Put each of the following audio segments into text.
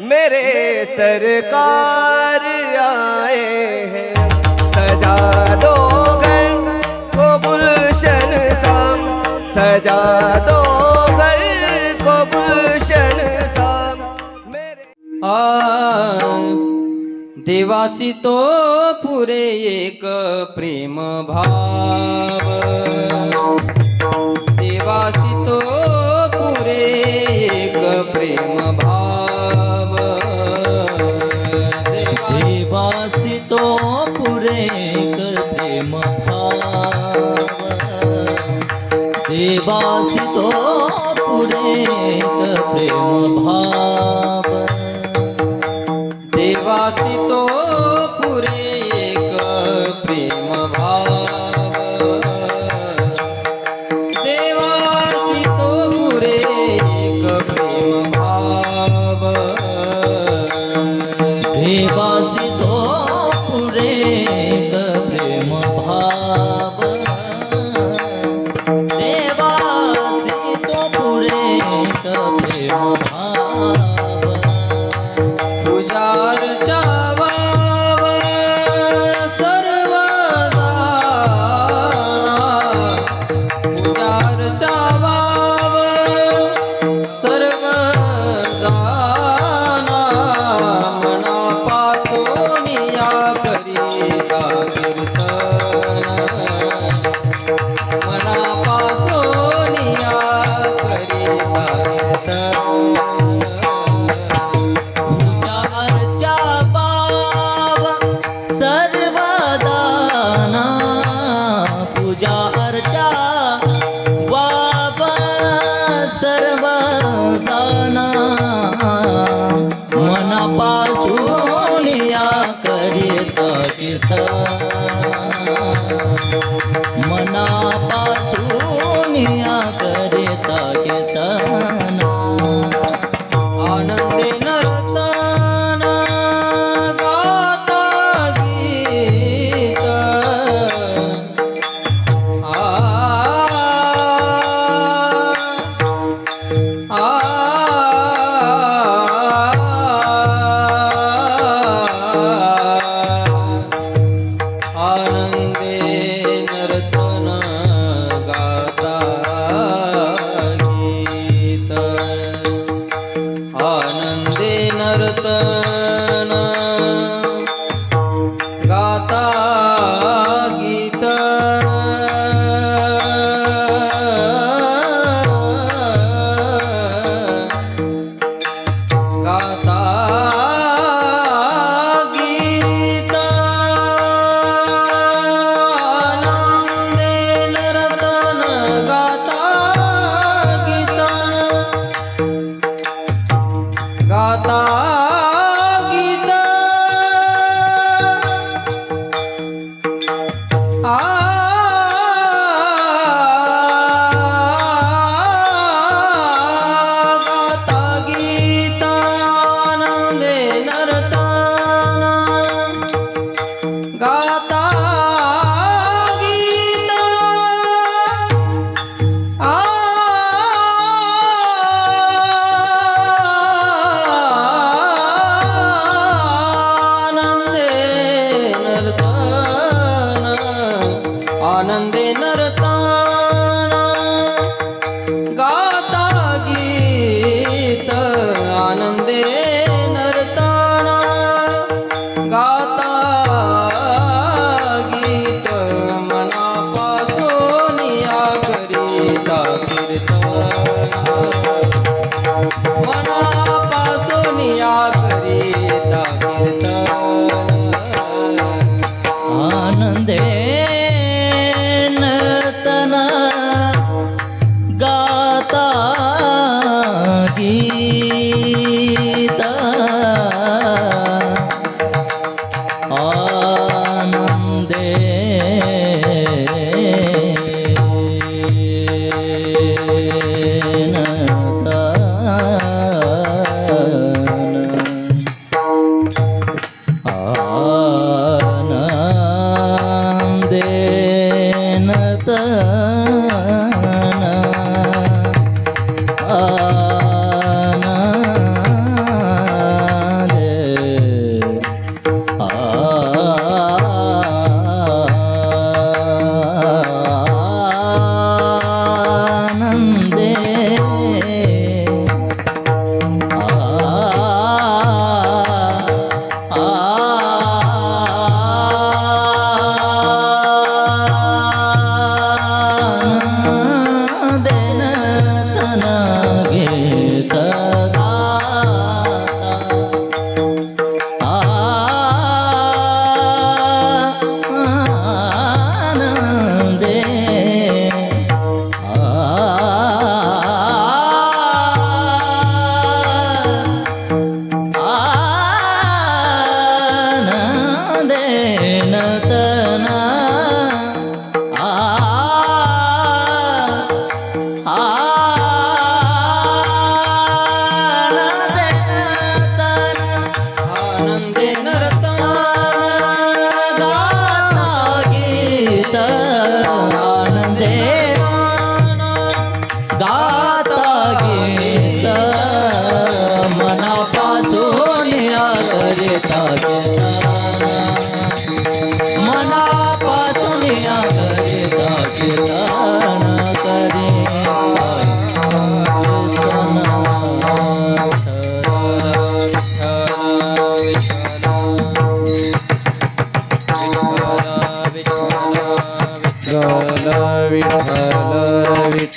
मेरे सरकार आए हैं। सजा दो घर को गुलशन साम। सजा दो घर को गुलशन साम। मेरे आ, देवासी तो पूरे एक प्रेम भाव। देवासी तो पूरे एक प्रेम अनेक प्रेम भाव। देवासी तो पुरेक प्रेम भाव। देवासी तो पुरे पिता লাগি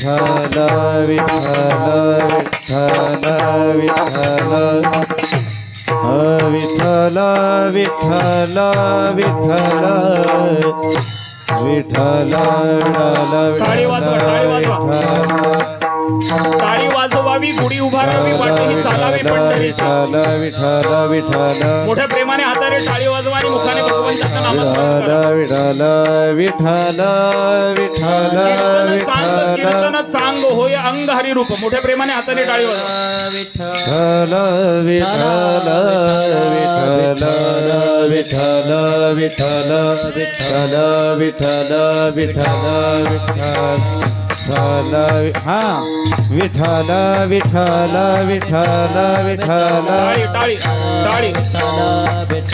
विठ्ठल विठ्ठल विठ्ठल विठ्ठल. विठ्ठल विठ्ठल विठ्ठल. विठ्ठल टाळी वाजवावी गुढी उभारावी वाट ही चालावी विठ्ठल विठ्ठल विठ्ठल. मोठ्या हाताने टाळी वाजवा आणि मुखाने भगवंताचं नामस्मरण करा. विठ्ठल विठ्ठल विठ्ठल कीर्तन चांग कीर्तन चांग होय अंग हरिरूप मोठ्या प्रेमाने हाताने टाळी वाजवा विठ्ठल विठ्ठल विठ्ठल विठ्ठल विठ्ठल विठ्ठल विठ्ठल विठ्ठल विठ्ठल विठ्ठल हा विठ्ठल विठ्ठल विठ्ठल विठ्ठल टाळी टाळी टाळी